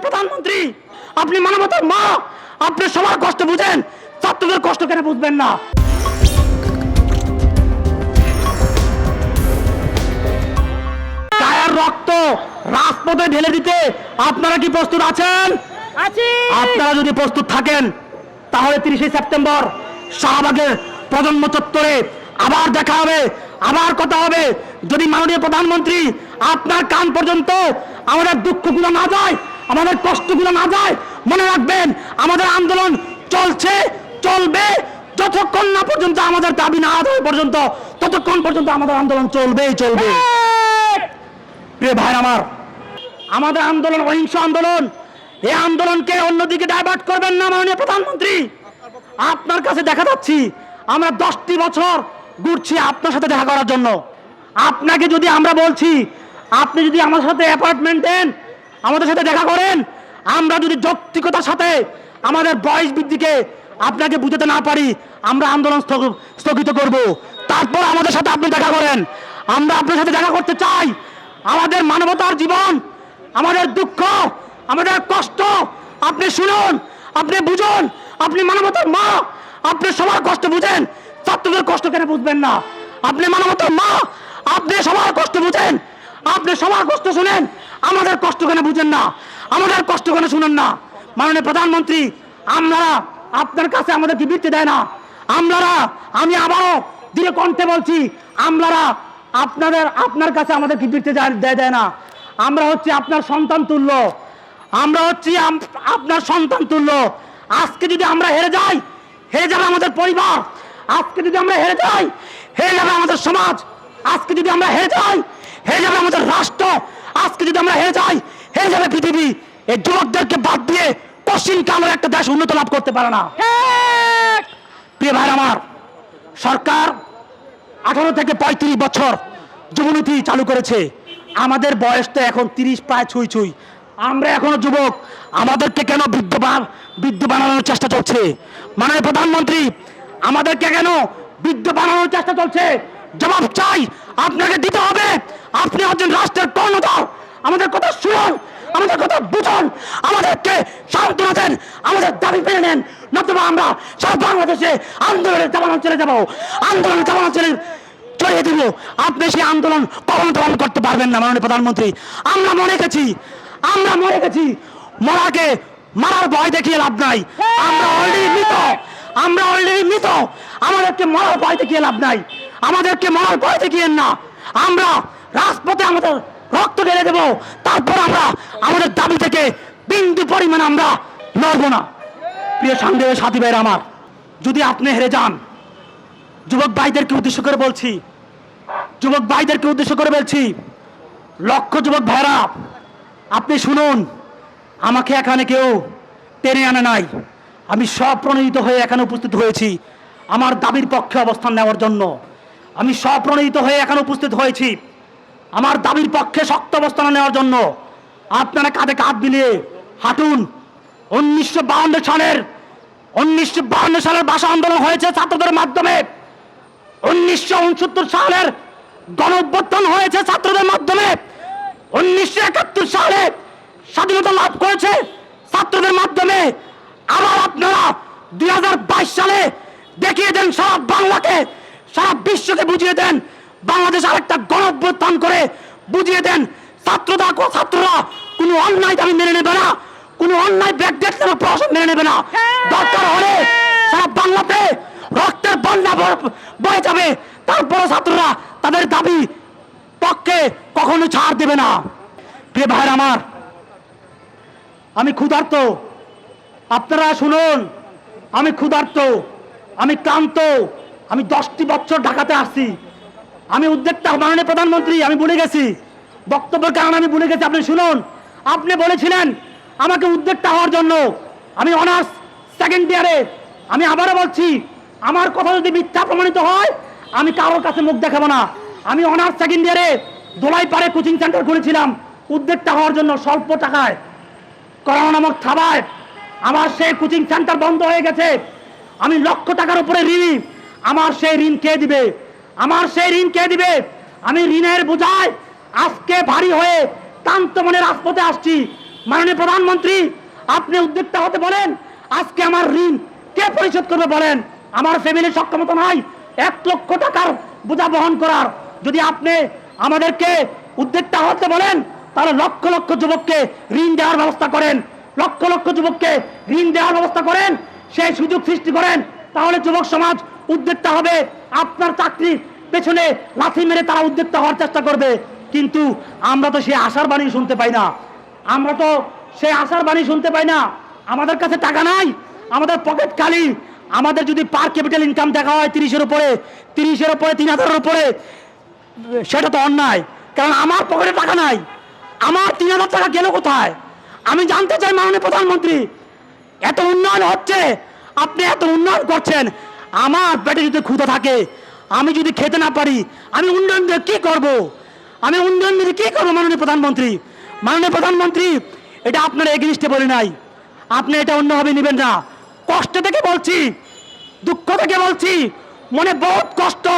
মাননীয় প্রধানমন্ত্রী আপনি মানবতার মা আপনি সবার কষ্ট বুঝেন ছাত্রদের কষ্ট কেন বুঝবেন না? রক্ত রাজপথে ঢেলে দিতে আপনারা কি প্রস্তুত আছেন? আপনারা যদি প্রস্তুত থাকেন তাহলে তিরিশে সেপ্টেম্বর শাহবাগের প্রজন্ম চত্বরে আবার দেখা হবে আবার কথা হবে। যদি মাননীয় প্রধানমন্ত্রী আপনার কান পর্যন্ত আমাদের দুঃখগুলো না যায় আমাদের কষ্টগুলো না যায় মনে রাখবেন আমাদের আন্দোলন চলছে চলবে যতক্ষণ না পর্যন্ত আমাদের দাবি না আদায় পর্যন্ত ততক্ষণ পর্যন্ত আমাদের আন্দোলন চলবেই চলবে। প্রিয় ভাই আমার আমাদের আন্দোলন অহিংস আন্দোলন এই আন্দোলনকে অন্যদিকে ডাইভার্ট করবেন না মাননীয় প্রধানমন্ত্রী। আপনার কাছে দেখা যাচ্ছি আমরা দশটি বছর ঘুরছি আপনার সাথে দেখা করার জন্য। আপনাকে যদি আমরা বলছি আপনি যদি আমার সাথে অ্যাপয়েন্টমেন্ট দেন আমাদের সাথে দেখা করেন। আমরা যদি যৌক্তিকতার সাথে আমাদের বয়স বৃদ্ধিকে আপনাকে বুঝাতে না পারি, আমরা আন্দোলন স্থগিত করব। তারপর আমাদের সাথে আপনি দেখা করেন। আমরা আপনার সাথে দেখা করতে চাই। আমাদের মানবতার জীবন, আমাদের দুঃখ, আমাদের কষ্ট, আপনি শুনুন, আপনি বুঝুন, আপনি মানবতার মা, আপনি সবার কষ্ট বুঝেন। ছাত্রদের কষ্ট কেন বুঝবেন না? আপনি মানবতার মা, আপনি সবার কষ্ট বুঝেন। আপনি সবার কষ্ট শুনেন। আমাদের কষ্ট কেন বুঝেন না? আমাদের কষ্ট কেন শুনেন না? মাননীয় প্রধানমন্ত্রী আমরা আপনার কাছে আমাদের কি বৃত্তি দেয় না। আমলারা, আমি আবারও দৃঢ় কণ্ঠে বলছি, আমলারা আপনাদের, আপনার কাছে আমাদের কি বৃত্তি দেয় দেয় দেয় না। আমরা হচ্ছে আপনার সন্তান তুল্য। আমরা হচ্ছি আপনার সন্তান তুল্য। আজকে যদি আমরা হেরে যাই, হেরে যাবে আমাদের পরিবার। আজকে যদি আমরা হেরে যাই, হেরে যাবে আমাদের সমাজ। আজকে যদি আমরা হেরে যাই হেরে যাবে আমাদের রাষ্ট্র। আজকে যদি আমরা হেরে যাই হেরে যাবে পৃথিবী। এই যুবকদেরকে বাদ দিয়ে পশ্চিম কালের একটা দেশ উন্নত লাভ করতে পারে না। প্রিয় ভাই আমার সরকার আঠারো থেকে পঁয়ত্রিশ বছর যুবনীতি চালু করেছে। আমাদের বয়স তো এখন তিরিশ প্রায় ছুঁই ছুঁই। আমরা এখনও যুবক আমাদেরকে কেন বৃদ্ধ বৃদ্ধ বানানোর চেষ্টা চলছে? মাননীয় প্রধানমন্ত্রী আমাদেরকে কেন বৃদ্ধ বানানোর চেষ্টা চলছে? জবাব চাই আপনাকে দিতে হবে। আপনি একজন রাষ্ট্রের কর্ণধার। আমাদের কথা শুনুন, আমাদের কথা বুঝুন। আমাদেরকে সান্ত্বনা দেন, আমাদের দাবি পেয়ে নেন। নতুবা আমরা সব বাংলাদেশে আন্দোলনের জামানো চলে যাব আন্দোলনের জামানো চলে চড়িয়ে দিব। আপনি সেই আন্দোলন কখনো দমন করতে পারবেন না, মাননীয় প্রধানমন্ত্রী। আমরা মরে গেছি, আমরা মরে গেছি। মরাকে মারার ভয় দেখিয়ে লাভ নাই। আমরা অলরেডি মৃত, আমরা অলরেডি মৃত। আমাদেরকে মরার ভয় দেখিয়ে লাভ নাই। আমাদেরকে মরার ভয় দেখিয়ে না। আমরা রাজপথে আমাদের রক্ত ঢেলে দেব। তারপর আমরা আমাদের দাবি থেকে বিন্দু পরিমাণ আমরা লড়বো না। প্রিয় সাংবাদিক সাথী ভাইরা আমার, যদি আপনি হেরে যান, যুবক ভাইদেরকে উদ্দেশ্য করে বলছি, যুবক ভাইদেরকে উদ্দেশ্য করে বলছি, লক্ষ যুবক ভাইরা, আপনি শুনুন, আমাকে এখানে কেউ টেনে আনে নাই। আমি সব প্রণোদিত হয়ে এখানে উপস্থিত হয়েছি। আমার দাবির পক্ষে অবস্থান নেওয়ার জন্য। আমি স্বপ্রণোদিত হয়ে এখানে উপস্থিত হয়েছি। আমার দাবির পক্ষে শক্ত অবস্থান নেওয়ার জন্য আপনারা কাঁধে কাঁধ মিলিয়ে হাঁটুন। উনিশশো বাহান্ন সালের, উনিশশো বাহান্ন সালের ভাষা আন্দোলন হয়েছে ছাত্রদের মাধ্যমে। উনিশশো উনসত্তর সালের গণ হয়েছে ছাত্রদের মাধ্যমে। উনিশশো একাত্তর সালে স্বাধীনতা লাভ করেছে ছাত্রদের মাধ্যমে। আবার আপনারা দুই হাজার বাইশ সালে দেখিয়ে দেন সারা বাংলাকে। সারা বিশ্বকে বুঝিয়ে দেন। বাংলাদেশ আরেকটা গণ অভ্যুত্থান করে বুঝিয়ে দেন। ছাত্ররা ছাত্ররা, কোনো অন্যায় দাবি মেনে নেবে না। কোনো অন্যায় ব্যাগ দেখলে প্রশাসন মেনে নেবে না। দরকার হলে সারা বাংলাতে রক্তের বন্যা বয়ে যাবে। তারপরে ছাত্ররা তাদের দাবি পক্ষে কখনো ছাড় দেবে না। প্রিয় ভাইয়ের আমার, আমি ক্ষুধার্ত। আপনারা শুনুন, আমি ক্ষুধার্ত, আমি ক্লান্ত। আমি দশটি বছর ঢাকাতে আসছি। আমি উদ্যোক্তা, মাননীয় প্রধানমন্ত্রী, আমি ভুলে গেছি। বক্তব্যের কারণে আমি ভুলে গেছি, আপনি শুনুন। আপনি বলেছিলেন আমাকে উদ্যোক্তা হওয়ার জন্য। আমি অনার্স সেকেন্ড ইয়ারে আমি আবারও বলছি, আমার কথা যদি মিথ্যা প্রমাণিত হয়, আমি কারোর কাছে মুখ দেখাবো না। আমি অনার্স সেকেন্ড ইয়ারে দোলাই পাড়ে কোচিং সেন্টার খুলেছিলাম। উদ্যোক্তা হওয়ার জন্য স্বল্প টাকায়। করোনা নামক থাবায়। আমার সেই কোচিং সেন্টার বন্ধ হয়ে গেছে। আমি লক্ষ টাকার উপরে ঋণী। আমার সেই ঋণ কে দিবে? আমার সেই ঋণ কে দিবে? আমি ঋণের বোঝায় আজকে ভারী হয়ে ক্লান্ত মনে রাজপথে আসছি। মাননীয় প্রধানমন্ত্রী, আপনি উদ্যোক্তা হতে বলেন, আজকে আমার ঋণ কে পরিশোধ করবে বলেন? আমার ফ্যামিলির সক্ষমতা নাই, এক লক্ষ টাকার বোঝা বহন করার। যদি আপনি আমাদেরকে উদ্যোক্তা হতে বলেন, তাহলে লক্ষ লক্ষ যুবককে ঋণ দেওয়ার ব্যবস্থা করেন। লক্ষ লক্ষ যুবককে ঋণ দেওয়ার ব্যবস্থা করেন, সেই সুযোগ সৃষ্টি করেন, তাহলে যুবক সমাজ উদ্যোক্তা হবে, আপনার চাকরির পেছনে লাথি মেরে তারা উদ্যোক্তা হওয়ার চেষ্টা করবে। কিন্তু আমরা তো সেই আশার বাণী শুনতে পাই না। আমরা তো সেই আশার বাণী শুনতে পাই না। আমাদের কাছে টাকা নাই, আমাদের পকেট খালি। আমাদের যদি পার ক্যাপিটাল ইনকাম দেখা হয় তিরিশের উপরে তিরিশের উপরে, তিন হাজারের উপরে, সেটা তো অন্যায়। কারণ আমার পকেটে টাকা নাই। আমার তিন হাজার টাকা গেল কোথায়? আমি জানতে চাই মাননীয় প্রধানমন্ত্রী, এত উন্নয়ন হচ্ছে, আপনি এত উন্নয়ন করছেন আমার পেটে যদি ক্ষুধা থাকে, আমি যদি খেতে না পারি, আমি উন্নয়ন দিয়ে কী করব? আমি উন্নয়ন দিয়ে কী করব, মাননীয় প্রধানমন্ত্রী? মাননীয় প্রধানমন্ত্রী, এটা আপনার এগেনিস্টে বলি নাই। আপনি এটা অন্যভাবে নেবেন না। কষ্ট থেকে বলছি, দুঃখ থেকে বলছি, মনে বহুত কষ্ট।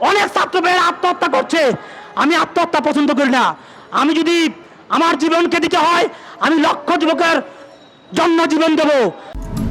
অনেক ছাত্র ভাইয়েরা আত্মহত্যা করছে। আমি আত্মহত্যা পছন্দ করি না। আমি যদি আমার জীবনকে দিতে হয়, আমি লক্ষ যুবকের জন্ম জীবন দেবো।